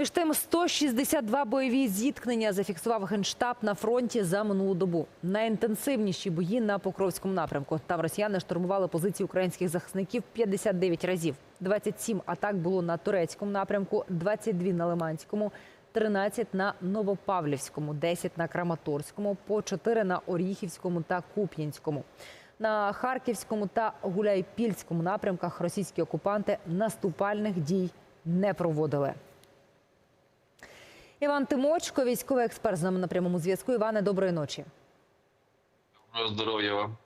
Між тим 162 бойові зіткнення зафіксував генштаб на фронті за минулу добу. Найінтенсивніші бої на Покровському напрямку. Там росіяни штурмували позиції українських захисників 59 разів. 27 атак було на турецькому напрямку, 22 на Лиманському, 13 на Новопавлівському, 10 на Краматорському, по 4 на Оріхівському та Куп'янському. На Харківському та Гуляйпільському напрямках російські окупанти наступальних дій не проводили. Іван Тимочко, військовий експерт з нами на прямому зв'язку. Іване, доброї ночі. Доброго здоров'я вам.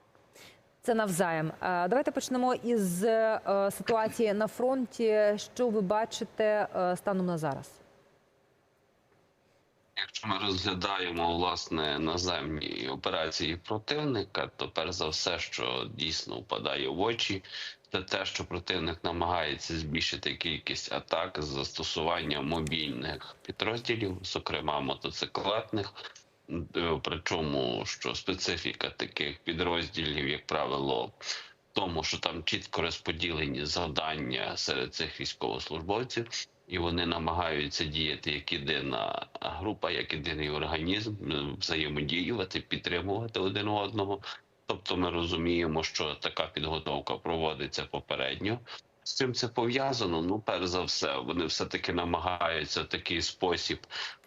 Це навзаєм. Давайте почнемо із е, ситуації на фронті. Що ви бачите е, станом на зараз? Якщо ми розглядаємо власне наземні операції противника, то перш за все, що дійсно впадає в очі, це те, що противник намагається збільшити кількість атак з застосуванням мобільних підрозділів, зокрема мотоциклетних. Е, Причому що специфіка таких підрозділів, як правило, в тому, що там чітко розподілені завдання серед цих військовослужбовців, і вони намагаються діяти як єдина група, як єдиний організм, е, взаємодіювати, підтримувати один одного. Тобто, ми розуміємо, що така підготовка проводиться попередньо. З цим це пов'язано. Ну, перш за все, вони все таки намагаються в такий спосіб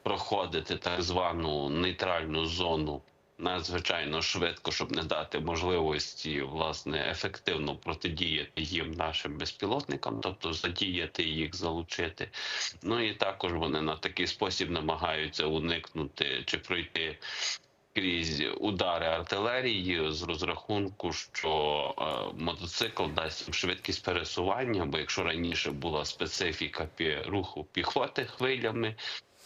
проходити так звану нейтральну зону надзвичайно швидко, щоб не дати можливості власне ефективно протидіяти їм нашим безпілотникам, тобто задіяти їх, залучити. Ну і також вони на такий спосіб намагаються уникнути чи пройти. Крізь удари артилерії з розрахунку, що е, мотоцикл дасть швидкість пересування. Бо якщо раніше була специфіка пі руху піхоти хвилями,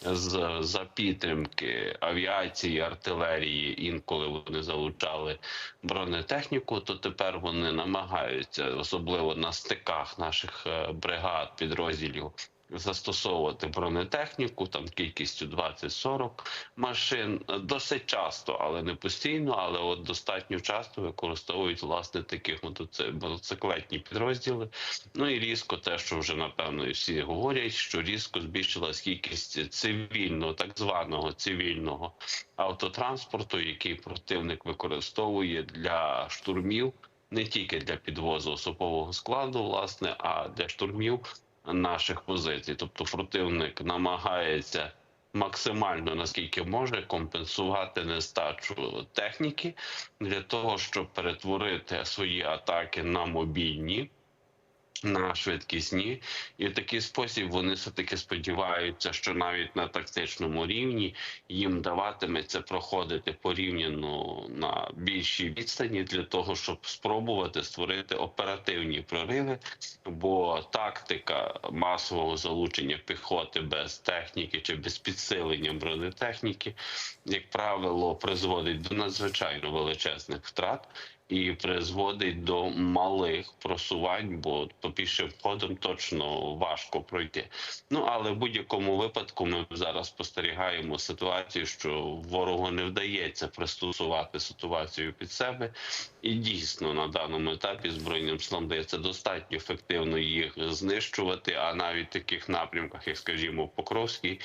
з за підтримки авіації, артилерії, інколи вони залучали бронетехніку, то тепер вони намагаються, особливо на стиках наших е, бригад, підрозділів. Застосовувати бронетехніку там кількістю 20-40 машин досить часто, але не постійно. Але от достатньо часто використовують власне таких мотоциклетні підрозділи. Ну і різко, те, що вже напевно і всі говорять, що різко збільшилась кількість цивільного, так званого цивільного автотранспорту, який противник використовує для штурмів, не тільки для підвозу особового складу, власне, а для штурмів наших позицій. Тобто, противник намагається максимально наскільки може компенсувати нестачу техніки для того, щоб перетворити свої атаки на мобільні. На швидкісні, і в такий спосіб вони все таки сподіваються, що навіть на тактичному рівні їм даватиметься проходити порівняно на більшій відстані для того, щоб спробувати створити оперативні прориви. Бо тактика масового залучення піхоти без техніки чи без підсилення бронетехніки, як правило, призводить до надзвичайно величезних втрат і призводить до малих просувань, бо по пішим точно важко пройти. Ну але в будь-якому випадку ми зараз спостерігаємо ситуацію, що ворогу не вдається пристосувати ситуацію під себе, і дійсно на даному етапі збройним силам дається достатньо ефективно їх знищувати. А навіть в таких напрямках, як скажімо, Покровський,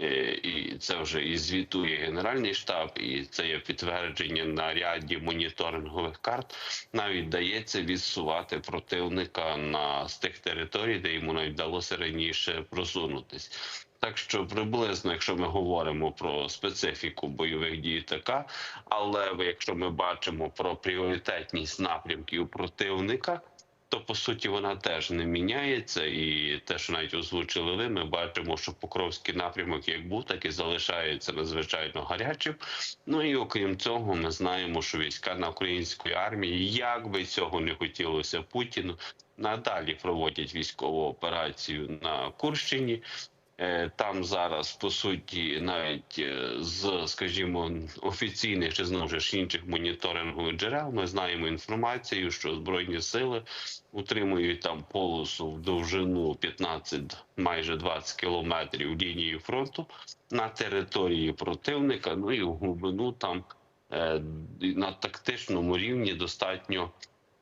е, і це вже і звітує Генеральний штаб, і це є підтвердження на ряді моніторингових карт. Навіть дається відсувати противника на з тих територій, де йому навіть вдалося раніше просунутись. Так що приблизно, якщо ми говоримо про специфіку бойових дій, така але якщо ми бачимо про пріоритетність напрямків противника. То по суті вона теж не міняється, і те, що навіть озвучили ви, ми бачимо, що Покровський напрямок як був, так і залишається надзвичайно гарячим. Ну і окрім цього, ми знаємо, що війська на української армії, як би цього не хотілося Путіну, надалі проводять військову операцію на Курщині. Е, Там зараз по суті, навіть е, з, скажімо, офіційних чи знову ж інших моніторингових джерел, ми знаємо інформацію, що збройні сили утримують там полосу в довжину 15, майже 20 кілометрів лінії фронту на території противника. Ну і в глибину там е, на тактичному рівні достатньо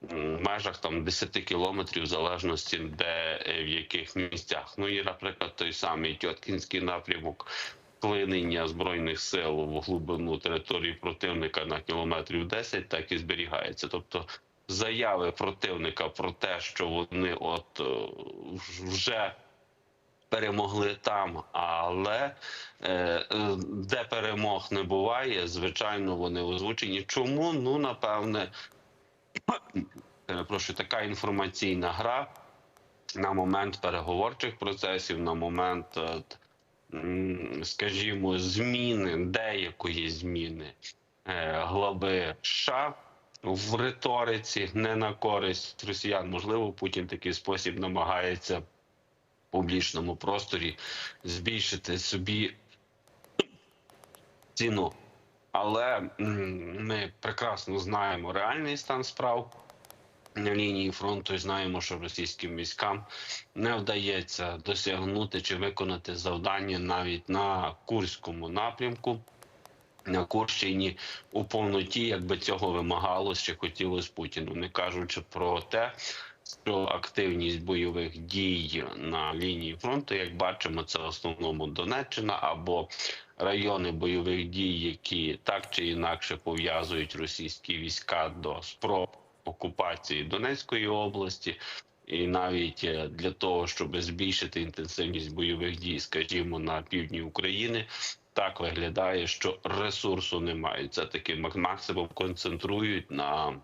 в межах там 10 кілометрів, в залежності де е, в яких місцях. Ну і, наприклад, той самий Тьоткінський напрямок. Вклинення збройних сил в глибину території противника на кілометрів 10 так і зберігається. Тобто заяви противника про те, що вони от е, вже перемогли там, але е, де перемог не буває, звичайно, вони озвучені. Чому? Ну, напевне, перепрошую, така інформаційна гра на момент переговорчих процесів, на момент, е, скажімо, зміни, деякої зміни е, глави США в риториці не на користь росіян. Можливо, Путін такий спосіб намагається в публічному просторі збільшити собі ціну. Але ми прекрасно знаємо реальний стан справ на лінії фронту і знаємо, що російським військам не вдається досягнути чи виконати завдання навіть на Курському напрямку. На Курщині у повноті, якби цього вимагалось чи хотілося Путіну, не кажучи про те, що активність бойових дій на лінії фронту, як бачимо, це в основному Донеччина або райони бойових дій, які так чи інакше пов'язують російські війська до спроб окупації Донецької області. І навіть е, для того, щоб збільшити інтенсивність бойових дій, скажімо, на півдні України, так виглядає, що ресурсу немає. Це таки мак- максимум концентрують на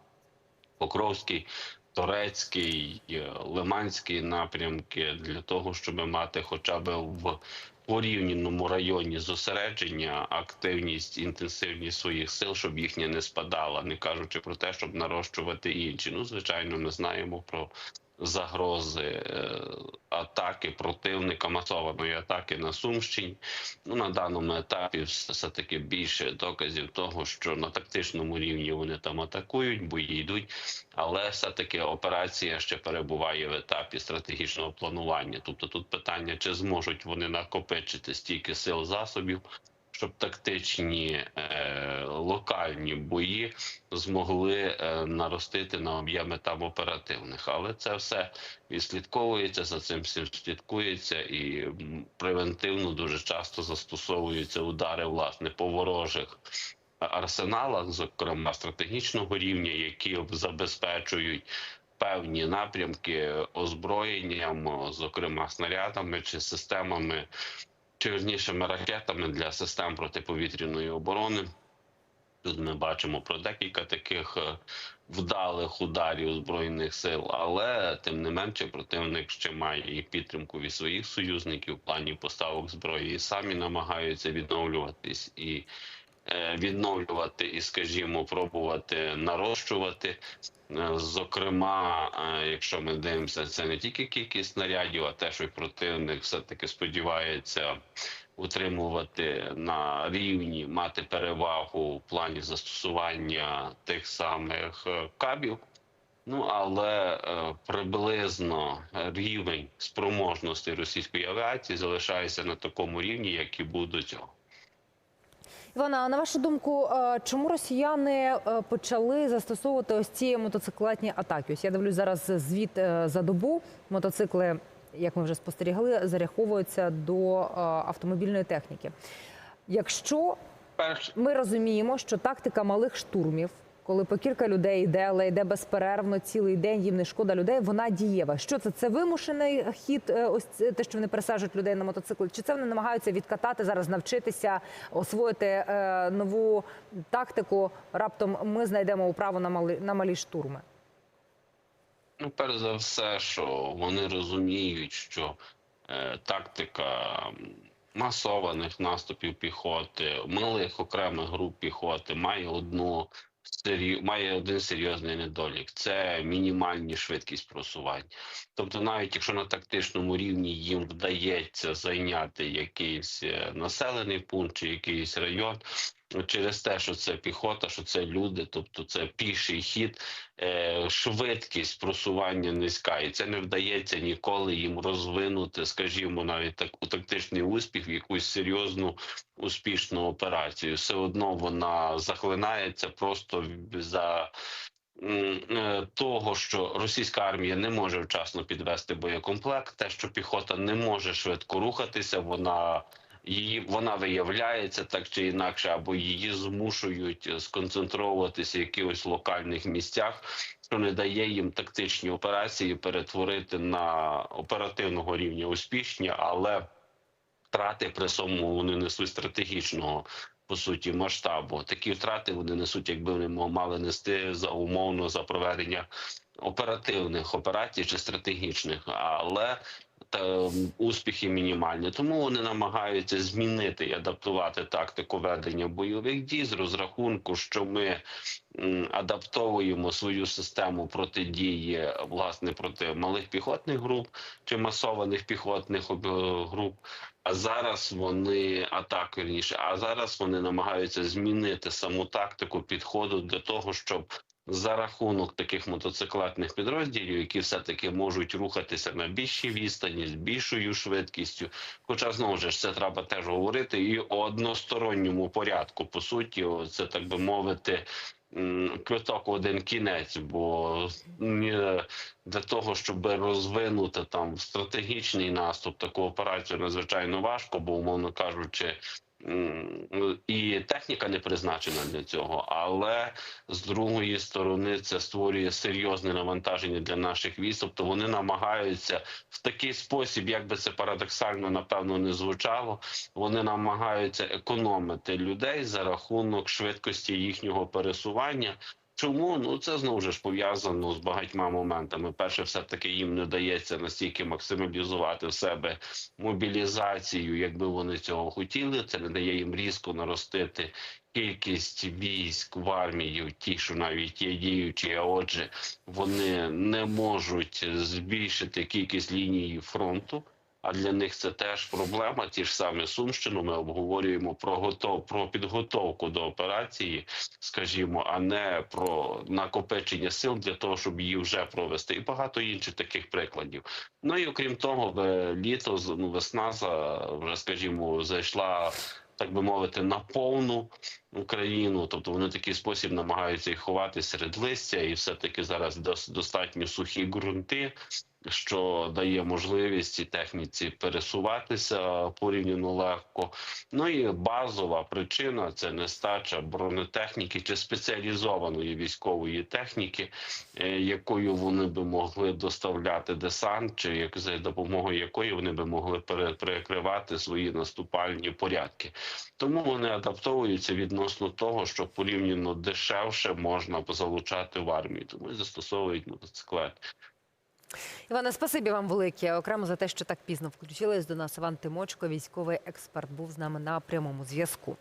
Покровський, Торецький, е, Лиманський напрямки для того, щоб мати хоча б в порівняному районі зосередження, активність, інтенсивність своїх сил, щоб їхня не спадала, не кажучи про те, щоб нарощувати інші. Ну, звичайно, ми знаємо про загрози е, атаки противника, масованої атаки на Сумщині. Ну на даному етапі все таки більше доказів того, що на тактичному рівні вони там атакують, бої йдуть, але все таки операція ще перебуває в етапі стратегічного планування. Тобто тут питання, чи зможуть вони накопичити стільки сил засобів. Щоб тактичні е, локальні бої змогли е, наростити на об'єми там оперативних, але це все відслідковується за цим всім слідкується і превентивно дуже часто застосовуються удари власне по ворожих арсеналах, зокрема стратегічного рівня, які забезпечують певні напрямки озброєнням, зокрема снарядами чи системами, чи вірнішими ракетами для систем протиповітряної оборони. Тут ми бачимо про декілька таких е, вдалих ударів збройних сил, але тим не менше противник ще має і підтримку від своїх союзників в плані поставок зброї, і самі намагаються відновлюватись і відновлювати, і, скажімо, пробувати нарощувати. Е, Зокрема, е, якщо ми дивимося, це не тільки кількість снарядів, а те, що противник все таки сподівається утримувати на рівні, мати перевагу в плані застосування тих самих е, кабів. Ну але е, приблизно рівень спроможності російської авіації залишається на такому рівні, як і цього. Івана, а на вашу думку, е, чому росіяни е, почали застосовувати ось ці мотоциклетні атаки? Ось я дивлюсь зараз звіт е, за добу. Мотоцикли, як ми вже спостерігали, зараховуються до автомобільної техніки. Якщо ми розуміємо, що тактика малих штурмів, коли по кілька людей йде, але йде безперервно цілий день, їм не шкода людей, вона дієва. Що це? Це вимушений хід, е, ось це те, що вони пересаджують людей на мотоцикл? Чи це вони намагаються відкатати зараз, навчитися освоїти е, нову тактику? Раптом ми знайдемо управу на малі на малі штурми. Ну, перш за все, що вони розуміють, що е, тактика масованих наступів піхоти, малих окремих груп піхоти має одну. Має один серйозний недолік це мінімальні швидкість просувань. Тобто, навіть якщо на тактичному рівні їм вдається зайняти якийсь е, населений пункт чи якийсь район. Через те, що це піхота, що це люди, тобто це піший хід, е, швидкість просування низька, і це не вдається ніколи їм розвинути, скажімо, навіть так у тактичний успіх в якусь серйозну успішну операцію. Все одно вона захлинається просто за е, того, що російська армія не може вчасно підвести боєкомплект, те, що піхота не може швидко рухатися, вона її вона виявляється так чи інакше, або її змушують е, сконцентровуватися в якихось локальних місцях, що не дає їм тактичні операції перетворити на оперативного рівня успішні, але втрати при цьому вони несуть стратегічного. По суті, масштабу такі втрати вони несуть, якби вони мали нести за умовно за проведення оперативних операцій чи стратегічних, але та, успіхи мінімальні. Тому вони намагаються змінити і адаптувати тактику ведення бойових дій з розрахунку, що ми адаптовуємо свою систему протидії власне проти малих піхотних груп чи масованих піхотних об- груп. А зараз вони атаку а зараз вони намагаються змінити саму тактику підходу для того, щоб за рахунок таких мотоциклетних підрозділів, які все таки можуть рухатися на більшій відстані з більшою швидкістю. Хоча знову ж це треба теж говорити, і у односторонньому порядку, по суті, це так би мовити. Квиток один кінець, бо ні, для того, щоб розвинути там стратегічний наступ, таку операцію надзвичайно важко, бо умовно кажучи, і техніка не призначена для цього. Але з другої сторони це створює серйозне навантаження для наших військ. Тобто вони намагаються в такий спосіб, як би це парадоксально напевно не звучало. Вони намагаються економити людей за рахунок швидкості їхнього пересування. Чому ну це знову ж пов'язано з багатьма моментами. Перше, все таки їм не дається настільки максималізувати в себе мобілізацію, якби вони цього хотіли. Це не дає їм різко наростити кількість військ в армії, ті, що навіть є діючі, а отже, вони не можуть збільшити кількість лінії фронту. А для них це теж проблема. Ті ж самі Сумщину ми обговорюємо про готов про підготовку до операції, скажімо, а не про накопичення сил для того, щоб її вже провести, і багато інших таких прикладів. Ну і окрім того, літо ну, весна вже скажімо, зайшла. Так би мовити, на повну Україну, тобто вони такий спосіб намагаються їх ховати серед листя, і все таки зараз дос- достатньо сухі ґрунти, що дає можливість цій техніці пересуватися порівняно легко. Ну і базова причина це нестача бронетехніки чи спеціалізованої військової техніки, е, якою вони би могли доставляти десант, чи як за допомогою якої вони би могли перекривати свої наступальні порядки. Тому вони адаптовуються відносно того, що порівняно дешевше можна залучати в армію, тому і застосовують мотоциклет. Іване, спасибі вам велике. Окремо за те, що так пізно включились до нас. Іван Тимочко, військовий експерт, був з нами на прямому зв'язку.